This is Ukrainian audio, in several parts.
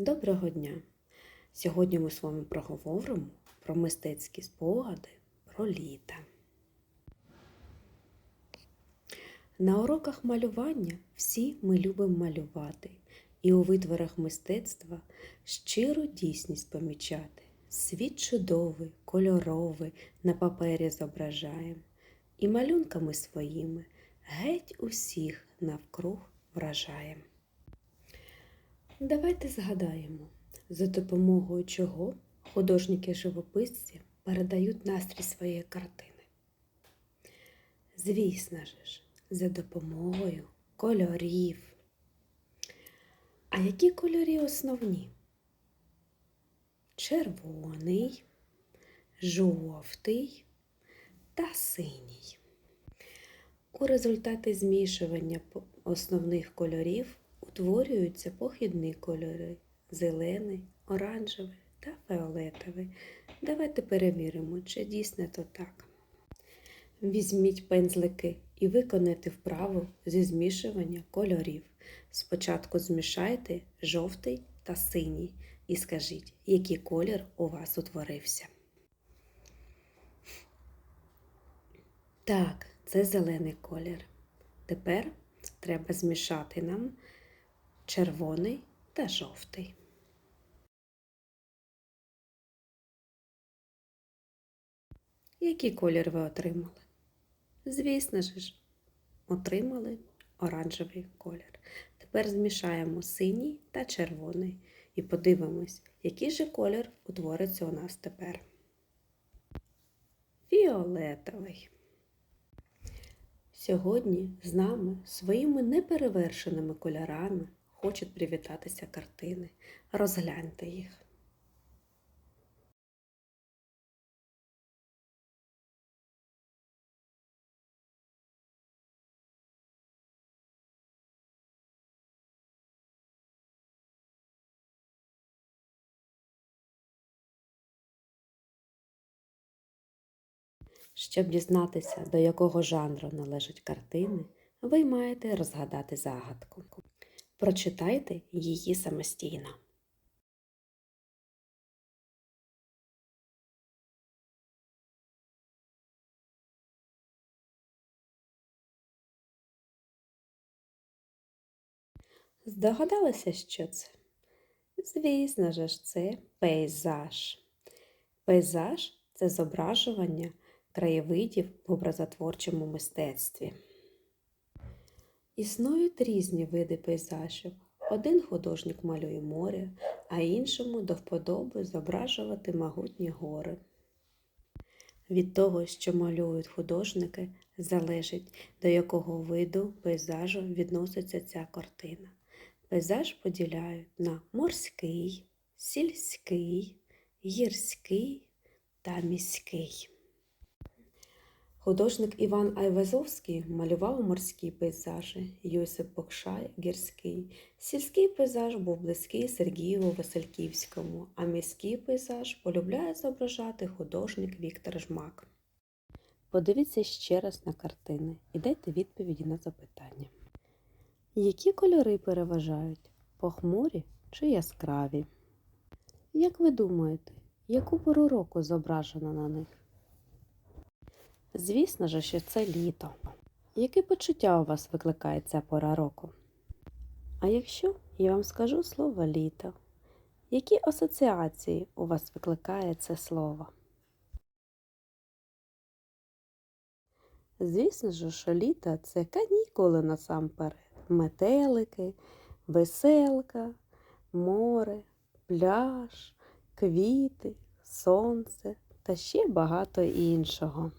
Доброго дня! Сьогодні ми з вами проговоримо про мистецькі спогади про літо. На уроках малювання всі ми любимо малювати і у витворах мистецтва щиру дійсність помічати. Світ чудовий, кольоровий на папері зображаємо і малюнками своїми геть усіх навкруг вражаємо. Давайте згадаємо, за допомогою чого художники-живописці передають настрій своєї картини. Звісно ж, за допомогою кольорів. А які кольори основні? Червоний, жовтий та синій. У результаті змішування основних кольорів утворюються похідні кольори зелений, оранжевий та фіолетовий. Давайте перевіримо, чи дійсно то так. Візьміть пензлики і виконайте вправу зі змішування кольорів. Спочатку змішайте жовтий та синій і скажіть, який колір у вас утворився. Так, це зелений колір. Тепер треба змішати нам червоний та жовтий. Який колір ви отримали? Звісно ж, отримали оранжевий колір. Тепер змішаємо синій та червоний і подивимось, який же колір утвориться у нас тепер. Фіолетовий. Сьогодні з нами своїми неперевершеними кольорами хочуть привітатися картини. Розгляньте їх. Щоб дізнатися, до якого жанру належать картини, ви маєте розгадати загадку. Прочитайте її самостійно. Здогадалися, що це? Звісно ж, це пейзаж. Пейзаж це зображування краєвидів в образотворчому мистецтві. Існують різні види пейзажів. Один художник малює море, а іншому до вподоби зображувати могутні гори. Від того, що малюють художники, залежить, до якого виду пейзажу відноситься ця картина. Пейзаж поділяють на морський, сільський, гірський та міський. Художник Іван Айвазовський малював морські пейзажі, Йосип Бокшай – гірський. Сільський пейзаж був близький Сергієву Васильківському, а міський пейзаж полюбляє зображати художник Віктор Жмак. Подивіться ще раз на картини і дайте відповіді на запитання. Які кольори переважають похмурі чи яскраві? Як ви думаєте, яку пору року зображено на них? Звісно ж, що це літо. Які почуття у вас викликає ця пора року? А якщо я вам скажу слово літо, які асоціації у вас викликає це слово? Звісно ж, що літо це канікули насамперед, метелики, веселка, море, пляж, квіти, сонце та ще багато іншого.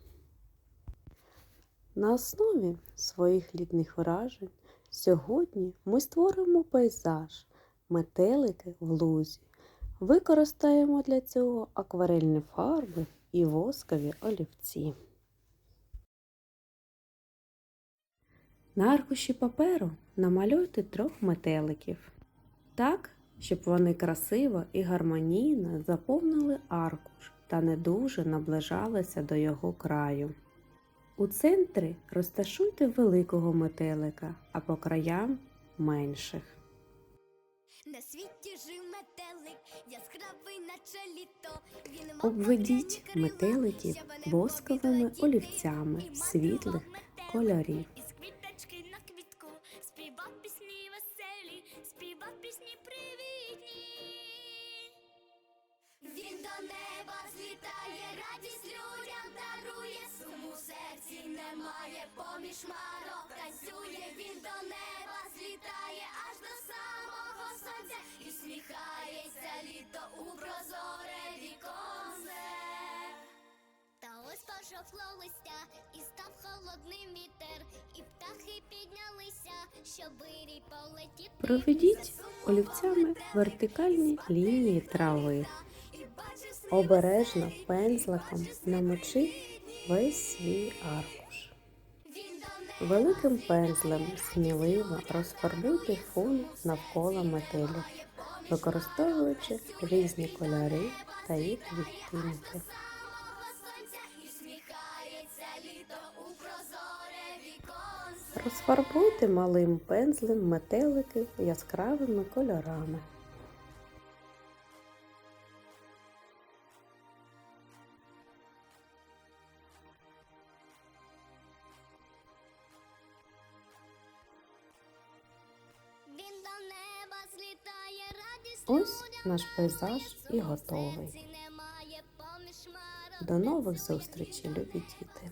На основі своїх літніх вражень сьогодні ми створимо пейзаж, метелики в лузі. Використаємо для цього акварельні фарби і воскові олівці. На аркуші паперу намалюйте трьох метеликів так, щоб вони красиво і гармонійно заповнили аркуш та не дуже наближалися до його краю. У центрі розташуйте великого метелика, а по краям менших. На світі жив метелик, яскравий наче літо. Обведіть метеликів восковими олівцями світлих кольорів. Із квіточки на квітку співав пісні веселі, співав пісні привітні. Він до неба злітає, радість людям дарує, суму серці немає, поміж марок танцює, він до неба злітає, аж до самого сонця, і всміхається літо у прозоре віконце. Та ось пожовкло листя, і став холодним вітер, і птахи піднялися, щоб вирій полетіти. Проведіть олівцями вертикальні лінії трави. Обережно пензликом намочи весь свій аркуш. Великим пензлем сміливо розфарбуйте фон навколо метелів, використовуючи різні кольори та їх відтінки. Розфарбуйте малим пензлем метелики яскравими кольорами. Ось наш пейзаж і готовий. До нових зустрічей, любі діти!